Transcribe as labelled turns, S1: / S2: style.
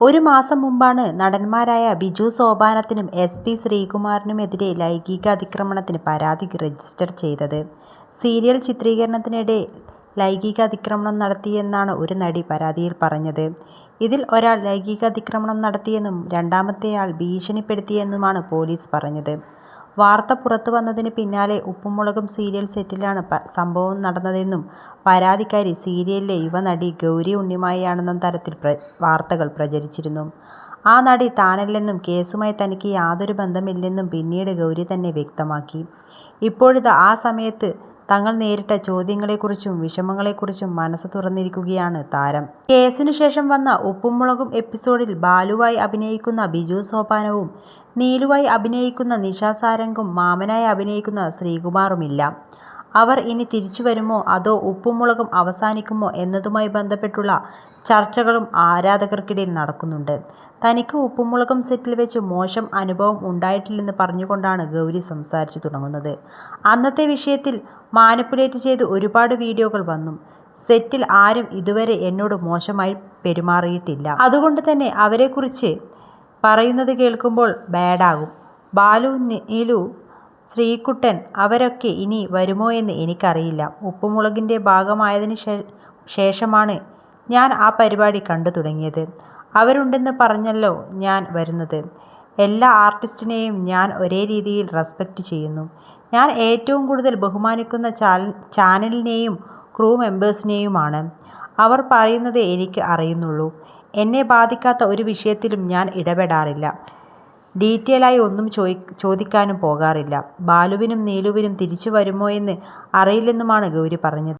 S1: ഒരു മാസം മുമ്പാണ് നടന്മാരായ ബിജു സോപാനത്തിനും എസ് പി ശ്രീകുമാറിനുമെതിരെ ലൈംഗിക അതിക്രമണത്തിന് പരാതി രജിസ്റ്റർ ചെയ്തത്. സീരിയൽ ചിത്രീകരണത്തിനിടെ ലൈംഗിക അതിക്രമണം നടത്തിയെന്നാണ് ഒരു നടി പരാതിയിൽ പറഞ്ഞത്. ഇതിൽ ഒരാൾ ലൈംഗിക അതിക്രമണം നടത്തിയെന്നും രണ്ടാമത്തെയാൾ ഭീഷണിപ്പെടുത്തിയെന്നുമാണ് പോലീസ് പറഞ്ഞത്. വാർത്ത പുറത്തു വന്നതിന് പിന്നാലെ ഉപ്പുമുളകും സീരിയൽ സെറ്റിലാണ് സംഭവം നടന്നതെന്നും പരാതിക്കാരി സീരിയലിലെ യുവനടി ഗൗരി ഉണ്ണിമായാണെന്ന തരത്തിൽ വാർത്തകൾ പ്രചരിച്ചിരുന്നു. ആ നടി താനല്ലെന്നും കേസുമായി തനിക്ക് യാതൊരു ബന്ധമില്ലെന്നും പിന്നീട് ഗൗരി തന്നെ വ്യക്തമാക്കി. ഇപ്പോഴിത് ആ സമയത്ത് തങ്ങൾ നേരിട്ട ചോദ്യങ്ങളെക്കുറിച്ചും വിഷമങ്ങളെക്കുറിച്ചും മനസ്സ് തുറന്നിരിക്കുകയാണ് താരം. കേസിനു ശേഷം വന്ന ഉപ്പുമുളകും എപ്പിസോഡിൽ ബാലുവായി അഭിനയിക്കുന്ന ബിജു സോപാനവും നീലുവായി അഭിനയിക്കുന്ന നിഷ സാരംഗും മാമനായി അഭിനയിക്കുന്ന ശ്രീകുമാറുമില്ല. അവർ ഇനി തിരിച്ചു വരുമോ അതോ ഉപ്പുമുളകും അവസാനിക്കുമോ എന്നതുമായി ബന്ധപ്പെട്ടുള്ള ചർച്ചകളും ആരാധകർക്കിടയിൽ നടക്കുന്നുണ്ട്. തനിക്ക് ഉപ്പുമുളകും സെറ്റിൽ വെച്ച് മോശം അനുഭവം ഉണ്ടായിട്ടില്ലെന്ന് പറഞ്ഞുകൊണ്ടാണ് ഗൗരി സംസാരിച്ചു തുടങ്ങുന്നത്. അന്നത്തെ വിഷയത്തിൽ മാനിപ്പുലേറ്റ് ചെയ്ത് ഒരുപാട് വീഡിയോകൾ വന്നു. സെറ്റിൽ ആരും ഇതുവരെ എന്നോട് മോശമായി പെരുമാറിയിട്ടില്ല. അതുകൊണ്ട് തന്നെ അവരെക്കുറിച്ച് പറയുന്നത് കേൾക്കുമ്പോൾ ബാഡാകും. ബാലു നീലു ശ്രീകുട്ടൻ അവരൊക്കെ ഇനി വരുമോ എന്ന് എനിക്കറിയില്ല. ഉപ്പുമുളകിന്റെ ഭാഗമായതിന് ശേഷമാണ് ഞാൻ ആ പരിപാടി കണ്ടു തുടങ്ങിയത്. അവരുണ്ടെന്ന് പറഞ്ഞല്ലോ ഞാൻ വരുന്നത്. എല്ലാ ആർട്ടിസ്റ്റിനെയും ഞാൻ ഒരേ രീതിയിൽ റെസ്പെക്റ്റ് ചെയ്യുന്നു. ഞാൻ ഏറ്റവും കൂടുതൽ ബഹുമാനിക്കുന്ന ചാനലിനെയും ക്രൂ മെമ്പേഴ്സിനെയുമാണ്. അവർ പറയുന്നത് എനിക്ക് അറിയുന്നുള്ളൂ. എന്നെ ബാധിക്കാത്ത ഒരു വിഷയത്തിലും ഞാൻ ഇടപെടാറില്ല. ഡീറ്റെയിലായി ഒന്നും ചോദിക്കാനും പോകാറില്ല. ബാലുവിനും നീലുവിനും തിരിച്ചു വരുമോയെന്ന് അറിയില്ലെന്നുമാണ് ഗൗരി പറഞ്ഞത്.